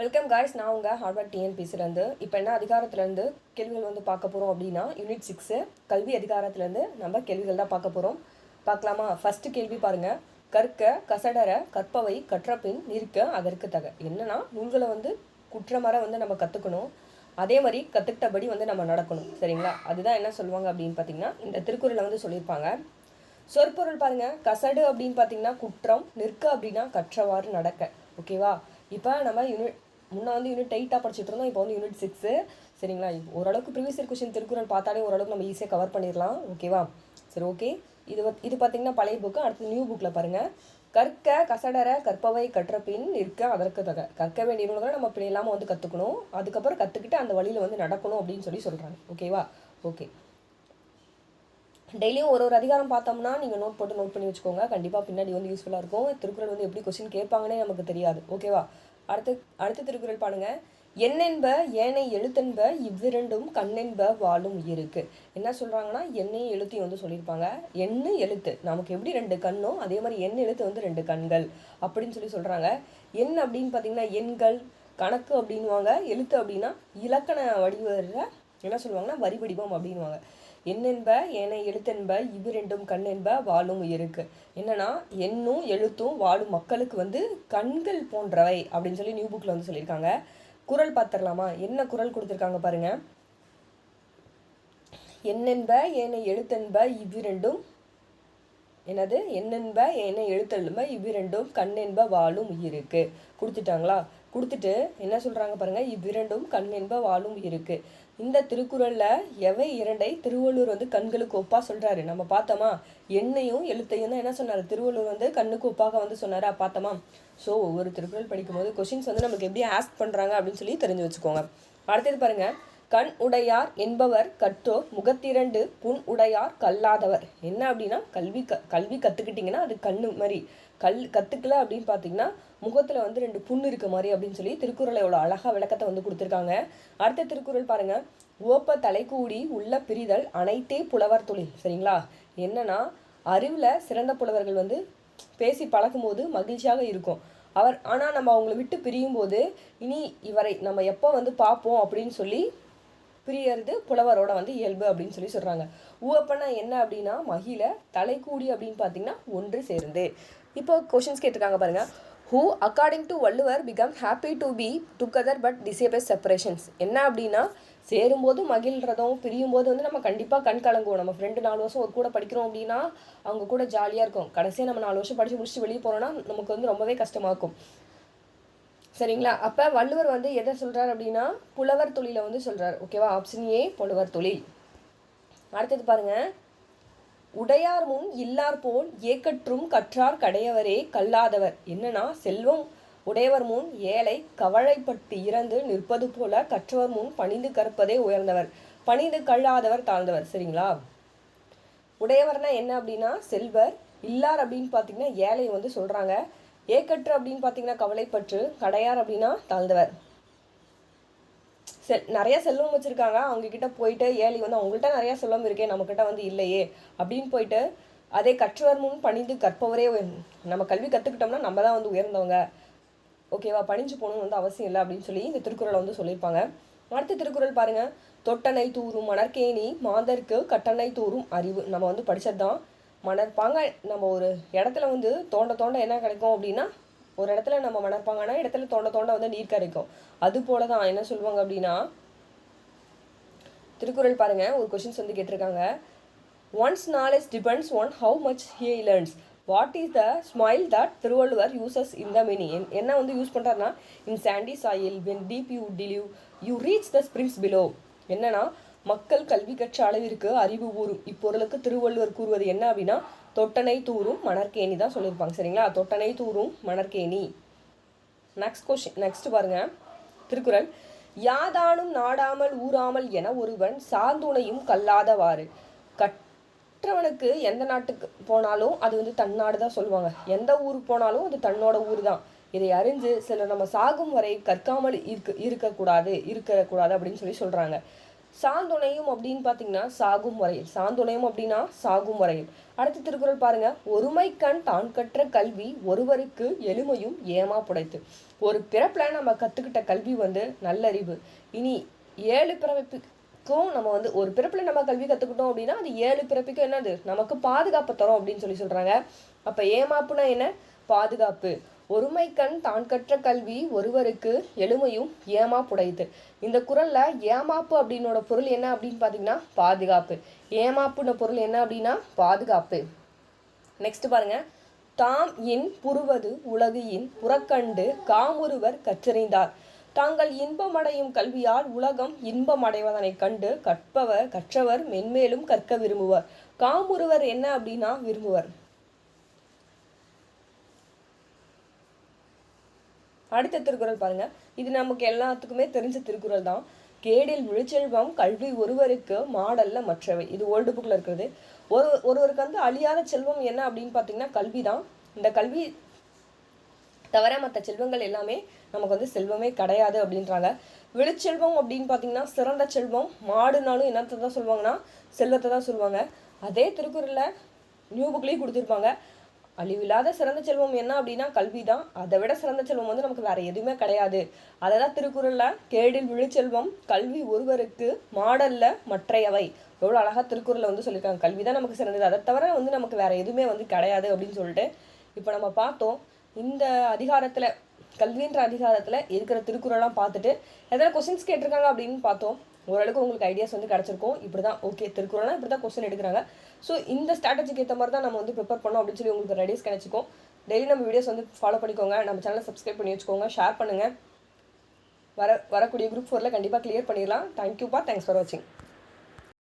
Welcome guys நான் உங்கள் Harvard டிஎன்பிசிலேருந்து இப்போ என்ன அதிகாரத்துலேருந்து கேள்விகள் வந்து பார்க்க போகிறோம் அப்படின்னா யூனிட் சிக்ஸு கல்வி அதிகாரத்துலேருந்து நம்ம கேள்விகள் தான் பார்க்க போகிறோம் பார்க்கலாமா? ஃபஸ்ட்டு கேள்வி பாருங்கள் கற்க கசடர கற்பவை கற்றப்பின் நிற்க அதற்கு தக. என்னன்னா நூல்களை வந்து குற்றமர வந்து நம்ம கற்றுக்கணும் அதே மாதிரி கற்றுக்கிட்டபடி வந்து நம்ம நடக்கணும். சரிங்களா? அதுதான் என்ன சொல்லுவாங்க அப்படின்னு பார்த்தீங்கன்னா இந்த திருக்குறளை வந்து சொல்லியிருப்பாங்க. சொற்பொருள் பாருங்கள் கசடு அப்படின்னு பார்த்தீங்கன்னா குற்றம் நிற்க அப்படின்னா கற்றவாறு நடக்க. ஓகேவா இப்போ நம்ம யூனிட் முன்னே வந்து யூனிட் எயிட்டாக படிச்சுட்டு இருந்தோம். இப்போ வந்து யூனிட் சிக்ஸு சரிங்களா? ஓரளவுக்கு ப்ரீவியஸ் இயர் கொஷின் திருக்குறள் பார்த்தாலே ஓரளவுக்கு நம்ம ஈஸியாக கவர் பண்ணிடலாம். ஓகேவா சரி ஓகே இது வந்து இது பார்த்தீங்கன்னா பழைய புக்கு அடுத்து நியூ புக்கில் பாருங்கள் கற்க கசடர கற்பவை கற்ற பின் நிற்க அதற்கு தக. கற்க வேண்டிய நூல்களை நம்ம பிள்ளை இல்லாமல் வந்து கற்றுக்கணும் அதுக்கப்புறம் கற்றுக்கிட்டு அந்த வழியில் வந்து நடக்கணும் அப்படின்னு சொல்லி சொல்கிறாங்க ஓகேவா ஓகே டெய்லியும் ஒரு ஒரு அதிகாரம் பார்த்தோம்னா நீங்கள் நோட் போட்டு நோட் பண்ணி வச்சுக்கோங்க. கண்டிப்பாக பின்னாடி வந்து யூஸ்ஃபுல்லாக இருக்கும். திருக்குறள் வந்து எப்படி கொஸ்டின் கேட்பாங்கன்னே நமக்கு தெரியாது. ஓகேவா அடுத்து அடுத்த திருக்குறள் பாருங்க. என்னென்ப ஏனை எழுத்தென்ப இவ்விரண்டும் கண்ணென்ப வாழும் இருக்கு. என்ன சொல்கிறாங்கன்னா எண்ணெய் எழுத்தையும் வந்து சொல்லியிருப்பாங்க. எண்ணு எழுத்து. நமக்கு எப்படி ரெண்டு கண்ணோ அதே மாதிரி எண் எழுத்து வந்து ரெண்டு கண்கள் அப்படின்னு சொல்லி சொல்கிறாங்க எண் அப்படின்னு பார்த்தீங்கன்னா எண்கள் கணக்கு அப்படின்வாங்க எழுத்து அப்படின்னா இலக்கண வடிவத்தில் என்ன சொல்லுவாங்கன்னா வரி வடிவம் அப்படின்வாங்க என்னென்ப ஏனை எழுத்தென்ப இவ்விரண்டும் ரெண்டும் கண்ணென்ப வாழும் உயிருக்கு என்னன்னா எண்ணும் எழுத்தும் வாழும் மக்களுக்கு வந்து கண்கள் போன்றவை அப்படின்னு சொல்லி நியூ புக்கில் வந்து சொல்லியிருக்காங்க. குரல் பார்த்துடலாமா? என்ன குரல் கொடுத்துருக்காங்க பாருங்கள் என்னென்ப ஏனை எழுத்தென்ப இவ்விரண்டும் எனது என்னென்ப என்ன எழுத்தெழும்ப இவ்விரண்டும் கண்ணென்ப வாழும் உயிருக்கு. கொடுத்துட்டாங்களா? கொடுத்துட்டு என்ன சொல்கிறாங்க பாருங்க இவ்விரண்டும் கண்ணென்ப வாழும் உயிருக்கு. இந்த திருக்குறளில் எவை இரண்டை திருவள்ளுவர் வந்து கண்களுக்கு ஒப்பாக சொல்கிறாரு நம்ம பார்த்தோமா? எண்ணையும் எழுத்தையும் தான் என்ன சொன்னார்? திருவள்ளுவர் வந்து கண்ணுக்கு ஒப்பாக வந்து சொன்னாரா? பார்த்தோமா? ஸோ ஒவ்வொரு திருக்குறள் படிக்கும்போது கொஷின்ஸ் வந்து நமக்கு எப்படி ஆஸ்க் பண்ணுறாங்க அப்படின்னு சொல்லி தெரிஞ்சு வச்சுக்கோங்க. அடுத்தது பாருங்கள் கண் உடையார் என்பவர் கற்றோர் முகத்திரண்டு புண் உடையார் கல்லாதவர். என்ன அப்படின்னா கல்வி க கல்வி கற்றுக்கிட்டிங்கன்னா அது கண்ணு மாதிரி கல் கற்றுக்கல அப்படின்னு பார்த்தீங்கன்னா முகத்தில் வந்து ரெண்டு புண் இருக்க மாதிரி அப்படின்னு சொல்லி திருக்குறளையோட அழகாக விளக்கத்தை வந்து கொடுத்துருக்காங்க. அடுத்த திருக்குறள் பாருங்கள் ஓப்ப தலைக்கூடி உள்ள பிரிதல் அனைத்தே புலவர் தொழில். சரிங்களா? என்னன்னா அறிவில் சிறந்த புலவர்கள் வந்து பேசி பழகும்போது மகிழ்ச்சியாக இருக்கும். அவர் ஆனால் நம்ம அவங்கள விட்டு பிரியும் போது இனி இவரை நம்ம எப்போ வந்து பார்ப்போம் அப்படின்னு சொல்லி பிரியறது புலவரோட வந்து இயல்பு அப்படின்னு சொல்லி சொல்கிறாங்க உவப்பனா என்ன அப்படின்னா மகிழ தலைக்கூடி அப்படின்னு பார்த்தீங்கன்னா ஒன்று சேர்ந்து. இப்போ கொஷின்ஸ் கேட்டிருக்காங்க பாருங்கள் who according to Valluvar become happy to be together but disable separations என்ன அப்படின்னா சேரும்போது மகிழ்றதும் பிரியும் போது வந்து நம்ம கண்டிப்பாக கண் கலங்குவோம். நம்ம ஃப்ரெண்டு நாலு வருஷம் ஒரு கூட படிக்கிறோம் அப்படின்னா அவங்க கூட ஜாலியாக இருக்கும். கடைசியாக நம்ம நாலு வருஷம் படித்து முடிச்சுட்டு வெளியே போகிறோன்னா நமக்கு வந்து ரொம்பவே கஷ்டமாக இருக்கும். சரிங்களா? அப்போ வள்ளுவர் வந்து எதை சொல்கிறார் அப்படின்னா புலவர் தொழிலை வந்து சொல்கிறார் ஓகேவா ஆப்ஷன் ஏ புலவர் தொழில். அடுத்தது பாருங்க. உடையார் முன் இல்லார் போல் ஏக்கற்றும் கற்றார் கடையவரே கல்லாதவர். என்னன்னா செல்வம். உடையவர் முன் ஏழை கவலைப்பட்டு இறந்து நிற்பது போல கற்றவர் முன் பணிந்து கற்பதே உயர்ந்தவர். பணிந்து கல்லாதவர் தாழ்ந்தவர். சரிங்களா? உடையவர்னா என்ன அப்படின்னா செல்வர். இல்லார் அப்படின்னு பார்த்தீங்கன்னா ஏழை வந்து சொல்கிறாங்க ஏக்கற்று அப்படின்னு பார்த்தீங்கன்னா கவலைப்பற்று கடையார் அப்படின்னா தாழ்ந்தவர். செல் நிறைய செல்வம் வச்சுருக்காங்க. அவங்கக்கிட்ட போயிட்டு ஏழி வந்து அவங்கள்ட்ட நிறைய செல்வம் இருக்கே நம்மக்கிட்ட வந்து இல்லையே அப்படின்னு போயிட்டு அதே கற்றவர் முன் பணிந்து கற்பவரே நம்ம கல்வி கற்றுக்கிட்டோம்னா நம்ம தான் வந்து உயர்ந்தவங்க. ஓகேவா? பணிஞ்சு போகணும்னு வந்து அவசியம் இல்லை அப்படின்னு சொல்லி இந்த திருக்குறளை வந்து சொல்லியிருப்பாங்க. அடுத்த திருக்குறள் பாருங்கள் தொட்டனை தூரும் மணற்கேணி மாந்தர்க்கு கட்டணை தூரும் அறிவு. நம்ம வந்து படிச்சது தான் மணற்பாங்க. நம்ம ஒரு இடத்துல வந்து தோண்ட தோண்ட என்ன கிடைக்கும் அப்படின்னா ஒரு இடத்துல நம்ம மணற்பாங்கன்னா இடத்துல தோண்ட தோண்ட வந்து நீர் கிடைக்கும் அது போல தான் என்ன சொல்லுவாங்க அப்படின்னா திருக்குறள் பாருங்க ஒரு கொஷின்ஸ் வந்து கேட்டிருக்காங்க. One's knowledge depends one how much he learns what is the smile that Thiruvalluvar uses in the mini என்- என்ன வந்து யூஸ் பண்ணுறாருன்னா in sandy soil when deep you delve you reach the springs below என்னன்னா மக்கள் கல்வி கற்ற அளவிற்கு அறிவு ஊறும். இப்பொருளுக்கு திருவள்ளுவர் கூறுவது என்ன அப்படின்னா தொட்டனை தூரும் மணற்கேணி தான் சொல்லியிருப்பாங்க சரிங்களா? தொட்டனை தூரும் மணற்கேணி நெக்ஸ்ட் கொஷின் நெக்ஸ்ட் பாருங்க. திருக்குறள் யாதானும் நாடாமல் ஊராமல் என ஒருவன் சார்ந்துணையும் கல்லாதவாறு கற்றவனுக்கு எந்த நாட்டுக்கு போனாலும் அது வந்து தன்னாடு தான் சொல்லுவாங்க. எந்த ஊருக்கு போனாலும் அது தன்னோட ஊர் தான். இதை அறிஞ்சு சிலர் நம்ம சாகும் வரை கற்காமல் இருக்க இருக்கக்கூடாது இருக்கக்கூடாது அப்படின்னு சொல்லி சொல்கிறாங்க சாந்துணையும் அப்படின்னு பார்த்தீங்கன்னா சாகும் வரையில். சாந்துணையும் அப்படின்னா சாகும் வரையில். அடுத்த திருக்குறள் பாருங்க. ஒருமை கண் தான் கற்ற கல்வி ஒருவருக்கு எளிமையும் ஏமா புடைத்து. ஒரு பிறப்பில் நம்ம கற்றுக்கிட்ட கல்வி வந்து நல்லறிவு. இனி ஏழு பிறப்புக்கும் நம்ம வந்து ஒரு பிறப்பில் நம்ம கல்வி கற்றுக்கிட்டோம் அப்படின்னா அது ஏழு பிறப்புக்கும் என்னது? நமக்கு பாதுகாப்பு தரும் அப்படின்னு சொல்லி சொல்கிறாங்க அப்போ ஏமாப்புனா என்ன? பாதுகாப்பு. ஒருமைக்கண் தான் கற்ற கல்வி ஒருவருக்கு எளிமையும் ஏமாப்புடையது இந்த குரல்ல ஏமாப்பு அப்படின்னோட பொருள் என்ன அப்படின்னு பார்த்தீங்கன்னா பாதுகாப்பு. ஏமாப்புன பொருள் என்ன அப்படின்னா பாதுகாப்பு. நெக்ஸ்ட் பாருங்க. தாம் இன் புருவது உலகு இன் புறக்கண்டு காமுருவர் கற்றறிந்தார். தாங்கள் இன்பமடையும் கல்வியால் உலகம் இன்பமடைவதனைக் கண்டு கற்பவர் கற்றவர் மென்மேலும் கற்க விரும்புவர். காமுருவர் என்ன அப்படின்னா விரும்புவர். அடுத்த திருக்குறள் பாருங்க. இது நமக்கு எல்லாத்துக்குமே தெரிஞ்ச திருக்குறள் தான். கேடில் விழிச்செல்வம் கல்வி ஒருவருக்கு மாடல்ல மற்றவை. இது ஓல்டு புக்கில் இருக்கிறது. ஒரு ஒருவருக்கு வந்து அழியாத செல்வம் என்ன அப்படின்னு பார்த்தீங்கன்னா கல்வி தான். இந்த கல்வி தவிர மற்ற செல்வங்கள் எல்லாமே நமக்கு வந்து செல்வமே கிடையாது அப்படின்றாங்க. விழுச்செல்வம் அப்படின்னு பார்த்தீங்கன்னா சிறந்த செல்வம் மாடுனாலும் என்னத்தை தான் சொல்லுவாங்கன்னா செல்வத்தை தான் சொல்லுவாங்க. அதே திருக்குறளில் நியூ புக்லேயும் கொடுத்துருப்பாங்க. அழிவில்லாத சிறந்த செல்வம் என்ன அப்படின்னா கல்வி தான் அதை விட சிறந்த செல்வம் வந்து நமக்கு வேற எதுவுமே கிடையாது. அதை தான் திருக்குறளில் கேடில் விழுச்செல்வம் கல்வி ஒருவருக்கு மாடல்ல மற்றையவை. எவ்வளோ அழகா திருக்குறளில் வந்து சொல்லியிருக்காங்க. கல்வி தான் நமக்கு சிறந்தது. அதை தவிர வந்து நமக்கு வேற எதுவுமே வந்து கிடையாது அப்படின்னு சொல்லிட்டு இப்போ நம்ம பார்த்தோம். இந்த அதிகாரத்தில் கல்வின்ற அதிகாரத்தில் இருக்கிற திருக்குறள்லாம் பார்த்துட்டு எதனா கொஸ்டின்ஸ் கேட்டிருக்காங்க அப்படின்னு பார்த்தோம். ஓரளவுக்கு உங்களுக்கு ஐடியாஸ் வந்து கிடச்சிருக்கும். இப்படி தான் ஓகே திருக்குறள்னா இப்படி தான் கொஸ்டின் எடுக்கிறாங்க. ஸோ இந்த ஸ்ட்ராட்டஜிக்கு ஏற்ற மாதிரி தான் நம்ம வந்து ப்ரிப்பேர் பண்ணோம் அப்படின்னு சொல்லி உங்களுக்கு ரெடியூஸ் கிடச்சிக்கும் டெய்லி நம்ம வீடியோஸ் வந்து ஃபாலோ பண்ணிக்கோங்க. நம்ம சேனலை சப்ஸ்கிரைப் பண்ணி வச்சுக்கோங்க. ஷேர் பண்ணுங்கள் வர வரக்கூடிய குரூப் ஃபோரில் கண்டிப்பாக கிளியர் பண்ணிடலாம். தேங்க்யூப்பா தேங்க்ஸ் ஃபார் வாட்சிங்